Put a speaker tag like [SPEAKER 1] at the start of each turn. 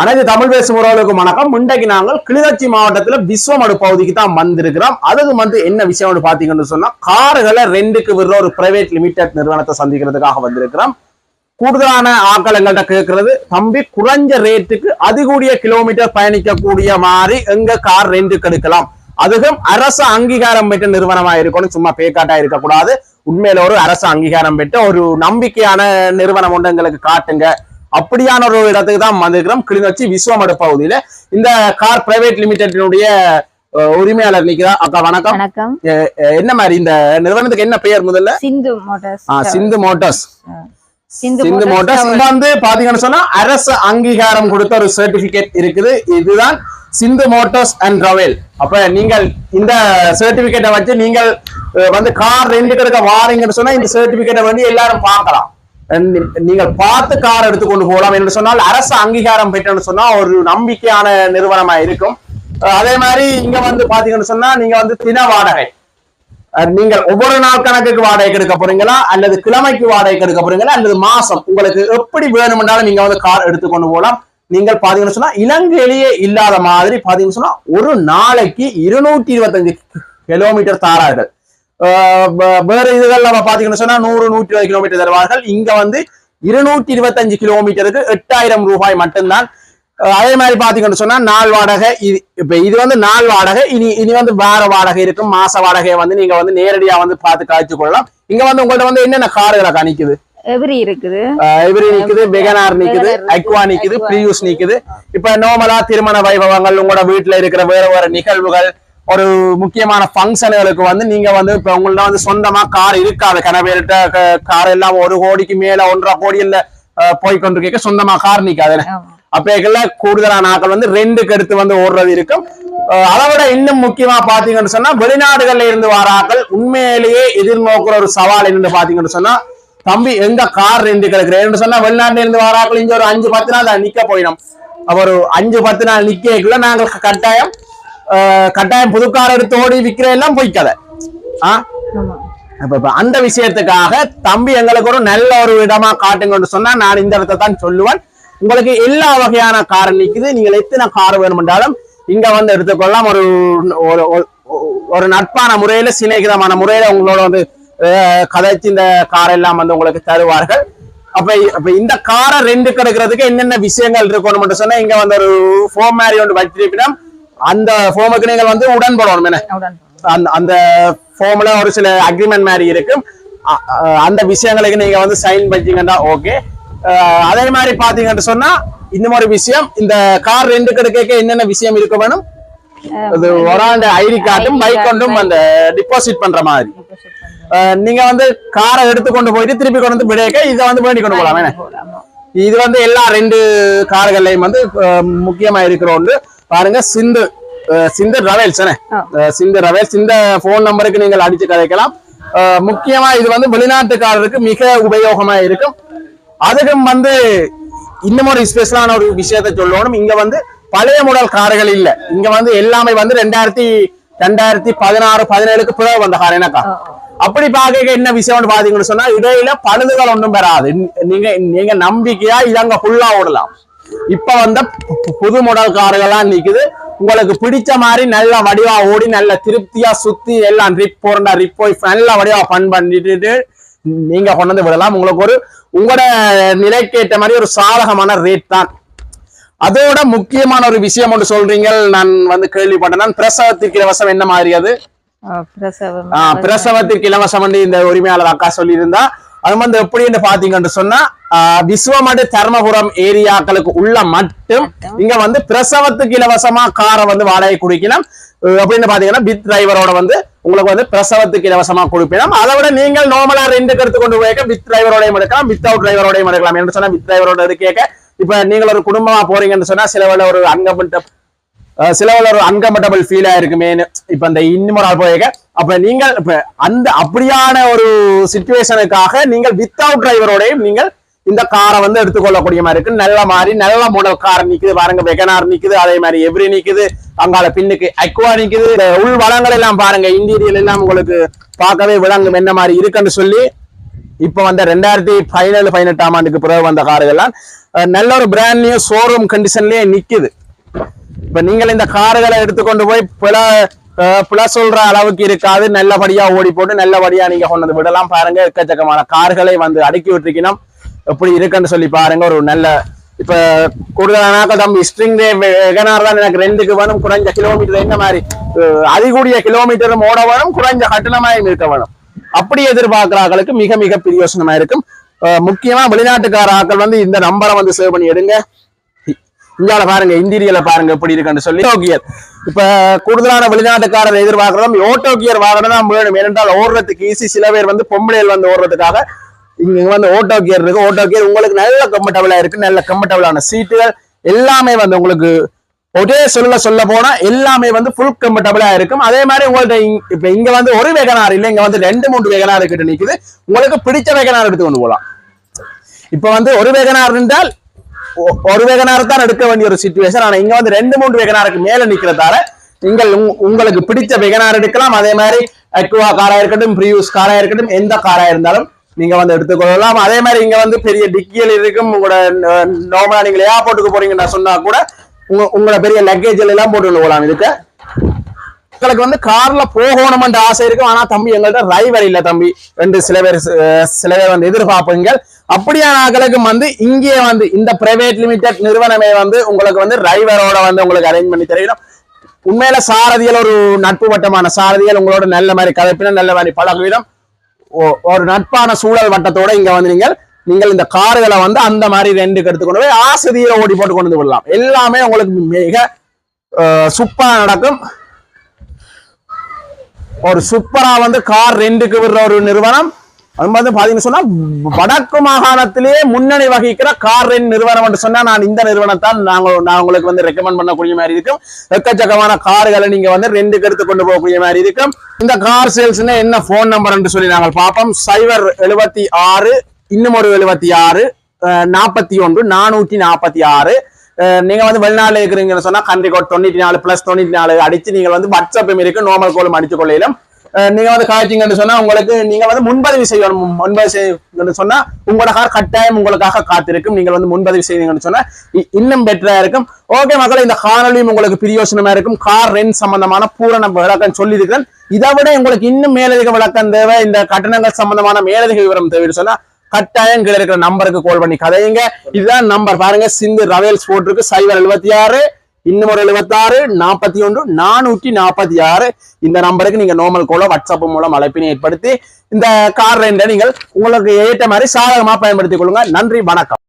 [SPEAKER 1] அனைத்து தமிழ் பேசும் உறவுகளுக்கும் வணக்கம். இன்றைக்கு நாங்கள் கிளிநொச்சி மாவட்டத்தில் விஸ்வமடு பகுதிக்கு தான் வந்திருக்கிறோம். அதுக்கு வந்து என்ன விஷயம்னு பார்த்தீங்கன்னு சொன்னா கார்களை ரெண்டுக்கு விடுற ஒரு பிரைவேட் லிமிடெட் நிறுவனத்தை சந்திக்கிறதுக்காக வந்திருக்கிறோம். கூடுதலான ஆட்கள் எங்கள்கிட்ட கேட்கறது தம்பி குறைஞ்ச ரேட்டுக்கு அதிகூடிய கிலோமீட்டர் பயணிக்கக்கூடிய மாதிரி எங்க கார் ரெண்டுக்கு எடுக்கலாம்? அதுவும் அரசு அங்கீகாரம் பெற்ற நிறுவனமா இருக்கணும். சும்மா பேக்காட்டா இருக்கக்கூடாது. உண்மையில ஒரு அரசு அங்கீகாரம் பெற்ற ஒரு நம்பிக்கையான நிறுவனம் ஒன்று எங்களுக்கு காட்டுங்க. அப்படியான ஒரு இடத்துக்கு தான் வந்திருக்கிறோம். கிளிநொச்சி விஸ்வமடு பகுதியில. இந்த கார் பிரைவேட் லிமிடெடினுடைய உரிமையாளர் நிக்கிறா அக்கா வணக்கம்.
[SPEAKER 2] வணக்கம்.
[SPEAKER 1] என்ன மாதிரி இந்த நிறுவனத்துக்கு என்ன பெயர் முதல்ல?
[SPEAKER 2] Sindhu Motors
[SPEAKER 1] Sindhu Motors.
[SPEAKER 2] Sindhu
[SPEAKER 1] Motors வந்து பாத்தீங்கன்னு சொன்னா அரசு அங்கீகாரம் கொடுத்த ஒரு சர்டிபிகேட் இருக்குது. இதுதான் சிந்து மோட்டார்ஸ் அண்ட் ரவேல். அப்ப நீங்கள் இந்த சர்டிபிகேட்டை வச்சு நீங்கள் வந்து கார் ரெண்டு எடுக்க வாரீங்கன்னு சொன்னா இந்த சர்டிபிகேட்டை வந்து எல்லாரும் பார்க்கலாம். நீங்கள் பார்த்து கார் எடுத்துக்கொண்டு போகலாம் என்று சொன்னால் அரசு அங்கீகாரம் பெற்றன்னு சொன்னா ஒரு நம்பிக்கையான நிறுவனமா இருக்கும். அதே மாதிரி இங்க வந்து பாத்தீங்கன்னு சொன்னா நீங்க வந்து தின வாடகை. நீங்கள் ஒவ்வொரு நாள் கணக்குக்கு வாடகை எடுக்க போறீங்களா? அல்லது கிழமைக்கு வாடகை எடுக்க போறீங்களா? அல்லது மாசம் உங்களுக்கு எப்படி வேணுமென்றாலும் நீங்க வந்து கார் எடுத்துக்கொண்டு போகலாம். நீங்கள் பாத்தீங்கன்னு சொன்னா இலங்கையிலேயே இல்லாத மாதிரி பாத்தீங்கன்னு சொன்னா ஒரு நாளைக்கு இருநூற்றி இருபத்தஞ்சு கிலோமீட்டர் தாரார்கள். வேற இதுகள் நம்ம பாத்தீங்கன்னு சொன்னா நூறு நூற்றி இருபது கிலோமீட்டர் தருவார்கள். இங்க வந்து இருநூற்றி இருபத்தஞ்சு கிலோமீட்டருக்கு எட்டாயிரம் ரூபாய் மட்டும்தான். அதே மாதிரி பாத்தீங்கன்னு சொன்னா நாள் வாடகை இது இப்ப இது வந்து நாள் வாடகை இனி இனி வந்து வார வாடகை இருக்கும். மாச வாடகையை வந்து நீங்க வந்து நேரடியா வந்து பார்த்து காய்ச்சி கொள்ளலாம். இங்க வந்து உங்கள்ட்ட வந்து என்னென்ன கார்களை கணிக்குது?
[SPEAKER 2] எவ்ரி இருக்குது.
[SPEAKER 1] எவ்ரி நிக்குது வெகனார் நிக்குது அக்வா நிக்குது பிரியூஸ் நிக்குது இப்ப நார்மலா திருமண வைபவங்கள் உங்களோட வீட்டுல இருக்கிற வேற வேற நிகழ்வுகள் ஒரு முக்கியமான ஃபங்க்ஷனுகளுக்கு வந்து நீங்க வந்து இப்ப உங்கள்ட்ட வந்து சொந்தமா கார் இருக்காது. கனவேல்ட்ட கார் எல்லாம் ஒரு கோடிக்கு மேல ஒன்றரை கோடி இல்ல போய் கொண்டிருக்க சொந்தமா கார் நிக்காது. அப்பேக்கெல்ல கூடுதலான ஆட்கள் வந்து ரெண்டுக்கு எடுத்து வந்து ஓடுறது இருக்கும். அதை விட இன்னும் முக்கியமா பாத்தீங்கன்னு சொன்னா வெளிநாடுகள்ல இருந்து வர ஆட்கள் உண்மையிலேயே எதிர்நோக்குற ஒரு சவால் என்னன்னு பாத்தீங்கன்னு சொன்னா தம்பி எங்க கார் ரெண்டு கிடக்குறேன்னு சொன்னா வெளிநாட்டுல இருந்து வர ஆட்கள் இங்க ஒரு அஞ்சு பத்து நாள் நிக்க போயிடும். அப்ப ஒரு அஞ்சு பத்து நாள் நிக்கக்குள்ள நாங்கள் கட்டாயம் கட்டாயம் புது கார் எடுத்து ஓடி விக்கிற எல்லாம் பொய்க்கதை ஆ?
[SPEAKER 2] ஆமா.
[SPEAKER 1] அப்ப இப்ப அந்த விஷயத்துக்காக தம்பி எங்களுக்கு ஒரு நல்ல ஒரு இடமா காட்டுங்கன்னு சொன்னா நான் இந்த இடத்தை தான் சொல்லுவேன். உங்களுக்கு எல்லா வகையான கார் நிக்குது. நீங்கள் எத்தனை கார் வேணுமென்றாலும் இங்க வந்து எடுத்துக்கொள்ளலாம். ஒரு ஒரு நட்பான முறையில சிநேகிதமான முறையில உங்களோட வந்து கதைச்சு இந்த கார் எல்லாம் வந்து உங்களுக்கு தருவார்கள். அப்ப அப்ப இந்த காரை ரெண்டு கிடைக்கிறதுக்கு என்னென்ன விஷயங்கள் இருக்கணும் சொன்னா இங்க வந்து ஒரு ஃபோம் மாதிரி ஒன்று வச்சிருப்பினா அந்த ஃபோமுக்கு நீங்கள் வந்து உடன்படணும் என்ன? அந்த ஃபார்ம்ல ஒரு சில அக்ரிமெண்ட் மாதிரி இருக்கும் அந்த விஷயங்களுக்கு நீங்க வந்து சைன் பண்ணீங்கன்னா ஓகே அதே மாதிரி பாத்தீங்கன்னு சொன்னா இன்னும் ஒரு விஷயம் இந்த கார் ரெண்டு கிடைக்க என்னென்ன விஷயம் இருக்க வேணும்? அது ஒரு ஆண்டு ஐடி கார்டும் பைக் கொண்டும் அந்த டிபாசிட் பண்ற மாதிரி. நீங்க வந்து காரை எடுத்து கொண்டு போயிட்டு திருப்பி கொண்டு வந்து விடையக்க இதை வந்து வேண்டி கொண்டு போகலாம் என்ன? இது வந்து எல்லா ரெண்டு கார்களையும் வந்து முக்கியமா இருக்கிற ஒன்று. பாருங்க சிந்து சிந்து ரவேல்ஸ் சிந்து ரவேல்ஸ் இந்த போன் நம்பருக்கு நீங்கள் அடிச்சு கதைக்கலாம். அஹ், முக்கியமா இது வந்து வெளிநாட்டுக்காரருக்கு மிக உபயோகமா இருக்கும். அதுக்கும் வந்து இன்னும் ஒரு ஸ்பெஷலான ஒரு விஷயத்தை சொல்லணும். இங்க வந்து பழைய மாடல் கார்கள் இல்ல. இங்க வந்து எல்லாமே வந்து ரெண்டாயிரத்தி ரெண்டாயிரத்தி பதினாறு பதினேழுக்கு பிறகு வந்த கார் எனக்கா அப்படி பார்க்க என்ன விஷயம்னு பாத்தீங்கன்னு சொன்னா இடையில பழுதுகள் ஒன்றும் பெறாது நீங்க நீங்க நம்பிக்கையா இதங்க ஃபுல்லா ஓடலாம். இப்ப வந்த புது மாடல் கார்கள்லாம் நிக்குது. உங்களுக்கு பிடிச்ச மாதிரி நல்ல வடிவா ஓடி நல்ல திருப்தியா சுத்தி எல்லாம் ரிப் போறண்டா ரிப் போய் நல்ல வடிவா ஃபன் பண்ணிட்டு நீங்க கொண்டு விடலாம். உங்களுக்கு ஒரு உங்களோட நிலைக்கு ஏற்ற மாதிரி ஒரு சாதகமான ரேட் தான். அதோட முக்கியமான ஒரு விஷயம் ஒன்று சொல்றீங்க நான் வந்து கேள்விப்பட்டேன். பிரசவத்திற்கு இலவசம் என்ன மாதிரி அது? பிரசவத்திற்கு இலவசம் இந்த உரிமையாளர் அக்கா சொல்லியிருந்தா. அது வந்து எப்படின்னு பாத்தீங்கன்னு சொன்னா விஸ்வமடு தர்மபுரம் ஏரியாக்களுக்கு உள்ள மட்டும் இங்க வந்து பிரசவத்துக்கு இலவசமா காரை வந்து வாடகை குடிக்கலாம் அஹ் அப்படின்னு பாத்தீங்கன்னா பித் டிரைவரோட வந்து உங்களுக்கு வந்து பிரசவத்துக்கு இலவசமா கொடுப்பினோம் அதை விட நீங்கள் நார்மலா ரெண்டுக்கு எடுத்து கொண்டு போய் வித் டிரைவரோடையும் எடுக்கலாம் வித்தவுட் டிரைவரோடையும் எடுக்கலாம் என்று சொன்னா வித் டிரைவரோட இருக்கேக்க இப்ப நீங்கள் ஒரு குடும்பமா போறீங்கன்னு சொன்னா சில வேளை ஒரு அங்கமட்ட அஹ் சில வேளை ஒரு அன்கம்ஃபர்டபுள் ஃபீல் ஆயிருக்குமே இப்ப இந்த இன்னும் ஒரு போயிருக்க அப்ப நீங்கள் இப்ப அந்த அப்படியான ஒரு சுச்சுவேஷனுக்காக நீங்கள் வித்தவுட் டிரைவரோடையும் நீங்கள் இந்த காரை வந்து எடுத்துக்கொள்ளக்கூடிய மாதிரி இருக்கு. நல்ல மாதிரி நல்ல மாடல் கார் நிக்குது. பாருங்க வெகனார் நிக்குது. அதே மாதிரி எவ்ரி நிக்குது. அங்கால பின்னுக்கு அக்வா நிக்குது. இந்த உள் வளங்கள் எல்லாம் பாருங்க. இன்டீரியல் எல்லாம் உங்களுக்கு பார்க்கவே விளங்கும் என்ன மாதிரி இருக்குன்னு சொல்லி இப்ப வந்த ரெண்டாயிரத்தி பதினேழு பதினெட்டாம் ஆண்டுக்கு பிறகு வந்த கார்கள்லாம் நல்ல ஒரு பிராண்ட் நியூ ஷோரூம் கண்டிஷன்லயே நிக்குது. இப்ப நீங்கள் இந்த கார்களை எடுத்துக்கொண்டு போய் பில பிள சொல்ற அளவுக்கு இருக்காது. நல்லபடியா ஓடி போட்டு நல்லபடியா நீங்க கொண்டு வந்து விடலாம். பாருங்க எக்கச்சக்கமான கார்களை வந்து அடுக்கி விட்டுருக்கணும். எப்படி இருக்குன்னு சொல்லி பாருங்க ஒரு நல்ல இப்ப கூடுதலானாக்க தம்பி ஸ்ட்ரிங் வெகனார் தான் எனக்கு ரெண்டுக்கு வேணும் குறைஞ்ச கிலோமீட்டர் என்ன மாதிரி அதிகூடிய கிலோமீட்டரும் ஓட வேணும் குறைஞ்ச கட்டணமாயும் இருக்க வேணும். அப்படி எதிர்பார்க்கிற ஆக்களுக்கு மிக மிக பிரயோசனமா இருக்கும். முக்கியமா வெளிநாட்டுக்கார ஆக்கள் வந்து இந்த நம்பரை வந்து சேவ் பண்ணி எடுங்க. இந்தியால பாருங்க இந்தியில பாருங்க எப்படி இருக்குன்னு சொல்லி. ஓட்டோ கியர் இப்ப கூடுதலான வெளிநாட்டுக்காரர் எதிர்பார்க்கறதும் ஓட்டோ கியர் வாகனம் தான் வேணும். ஏனென்றால் ஓடுறதுக்கு ஈஸி சில பேர் வந்து பொம்பளையில் வந்து ஓடுறதுக்காக இங்க வந்து ஓட்டோ கியர் இருக்கு. ஓட்டோ கியர் உங்களுக்கு நல்ல கம்ஃபர்டபுளா இருக்கு. நல்ல கம்ஃபர்டபுளான சீட்டுகள் எல்லாமே வந்து உங்களுக்கு ஒரே சொல்ல சொல்ல போனா எல்லாமே வந்து ஃபுல் கம்ஃபர்டபுளா இருக்கும். அதே மாதிரி உங்கள்ட்ட இங்க- இப்ப இங்க வந்து ஒரு வேகனார் இல்ல இங்க வந்து ரெண்டு மூன்று வேகனார் கிட்ட நிக்குது. உங்களுக்கு பிடிச்ச வேகனார் எடுத்து கொண்டு போகலாம் இப்ப வந்து ஒரு வேகனார் இருந்தால் ஒரு வேகனார் தான் எடுக்க வேண்டிய ஒரு சுச்சுவேஷன் ஆனா இங்க வந்து ரெண்டு மூன்று வேகனாருக்கு மேல நிக்கிறதால நீங்கள் உங்களுக்கு பிடிச்ச வேகனார் எடுக்கலாம். அதே மாதிரி அக்வா காரா இருக்கட்டும் ப்ரியூஸ் காரா இருக்கட்டும் எந்த காரா இருந்தாலும் நீங்க வந்து எடுத்துக்கொள்ளலாம். அதே மாதிரி இங்க வந்து பெரிய டிக்கியல் இருக்கும். உங்களோட நார்மலா நீங்க ஏர்போர்ட்டுக்கு போறீங்கன்னு சொன்னா கூட உங்க உங்களோட பெரிய லக்கேஜ் எல்லாம் போட்டு போகலாம் இதுக்கு. உங்களுக்கு வந்து கார்ல போகணும்ன்ற ஆசை இருக்கும். ஆனா தம்பி எங்கள்கிட்ட டிரைவர் இல்ல தம்பி. ரெண்டு சில பேர் சில பேர் வந்து எதிர்பார்ப்பீங்க அப்படியான ஆக்களுக்கும் வந்து இங்கே வந்து இந்த பிரைவேட் லிமிடெட் நிறுவனமே வந்து உங்களுக்கு வந்து டிரைவரோட வந்து உங்களுக்கு அரேஞ்ச் பண்ணி தரணும் உண்மையில சாரதிகள் ஒரு நட்பு வட்டமான சாரதிகள் உங்களோட நல்ல மாதிரி கதைப்பினம் நல்ல மாதிரி பழகுவிடம் ஒரு நட்பான சூழல் வட்டத்தோட இங்க வந்து நீங்கள் நீங்கள் இந்த கார்களை வந்து அந்த மாதிரி ரெண்டுக்கு எடுத்துக்கொண்டு போய் ஆசிரியரை ஓடி போட்டு கொண்டு வந்து விடலாம். எல்லாமே உங்களுக்கு மிக சூப்பரா நடக்கும். ஒரு சூப்பரா வந்து கார் ரெண்டுக்கு விடுற ஒரு நிறுவனம் அது வந்து பாத்தீங்கன்னு சொன்னா வடக்கு மாகாணத்திலேயே முன்னணி வகிக்கிற கார் நிறுவனம் என்று சொன்னா நான் இந்த நிறுவனத்தான் நாங்கள் நான் உங்களுக்கு வந்து ரெக்கமெண்ட் பண்ணக்கூடிய மாதிரி இருக்கும். எக்கச்சக்கமான கார்களை நீங்க வந்து ரெண்டுக்கு எடுத்து கொண்டு போகக்கூடிய மாதிரி இருக்கும். இந்த கார் சேல்ஸ்னா என்ன போன் நம்பர் என்று சொல்லி நாங்கள் பார்ப்போம். சைபர் எழுபத்தி ஆறு இன்னும் ஒரு எழுபத்தி ஆறு நாற்பத்தி ஒன்று நானூற்றி நாற்பத்தி ஆறு நீங்க வந்து வெளிநாட்டில் இருக்கிறீங்கன்னு சொன்னா கண்ட்ரி கோட் தொண்ணூற்றி நாலு பிளஸ் தொண்ணூற்றி நாலு அடிச்சு நீங்க வந்து வாட்ஸ்அப்பும் இருக்கு நார்மல் கோலும் அடிச்சு கொள்ளையிலும் நீங்க வந்து காய்ச்சிங்கன்னு சொன்னா உங்களுக்கு நீங்க வந்து முன்பதிவு செய்யணும். முன்பதிவு செய்யணும்னு சொன்னா உங்களோட கார் கட்டாயம் உங்களுக்காக காத்திருக்கும். நீங்கள் வந்து முன்பதிவு செய்யுங்கன்னு சொன்னா இன்னும் பெட்டரா இருக்கும். ஓகே மக்களே இந்த காணொலியும் உங்களுக்கு பிரியோசனமா இருக்கும். கார் ரெண்ட் சம்பந்தமான பூரண விளக்கம் சொல்லியிருக்கிறேன். இதை விட உங்களுக்கு இன்னும் மேலதிக விளக்கம் தேவை. இந்த கட்டணங்கள் சம்பந்தமான மேலதிக விவரம் தேவைன்னு சொன்னா கட்டாயம் கீழே இருக்கிற நம்பருக்கு கால் பண்ணி கதையுங்க. இதுதான் நம்பர் பாருங்க சிந்து ரவேல்ஸ் போட்டிருக்கு. சைபர் எழுபத்தி ஆறு. இன்னும் ஒரு எழுபத்தாறு நாற்பத்தி ஒன்று நானூற்றி நாற்பத்தி ஆறு. இந்த நம்பருக்கு நீங்க நோமல் கோல வாட்ஸ்அப் மூலம் அழைப்பினை ஏற்படுத்தி இந்த கார் ரெண்டை நீங்கள் உங்களுக்கு ஏற்ற மாதிரி சாதகமாக பயன்படுத்திக் கொள்ளுங்க. நன்றி வணக்கம்.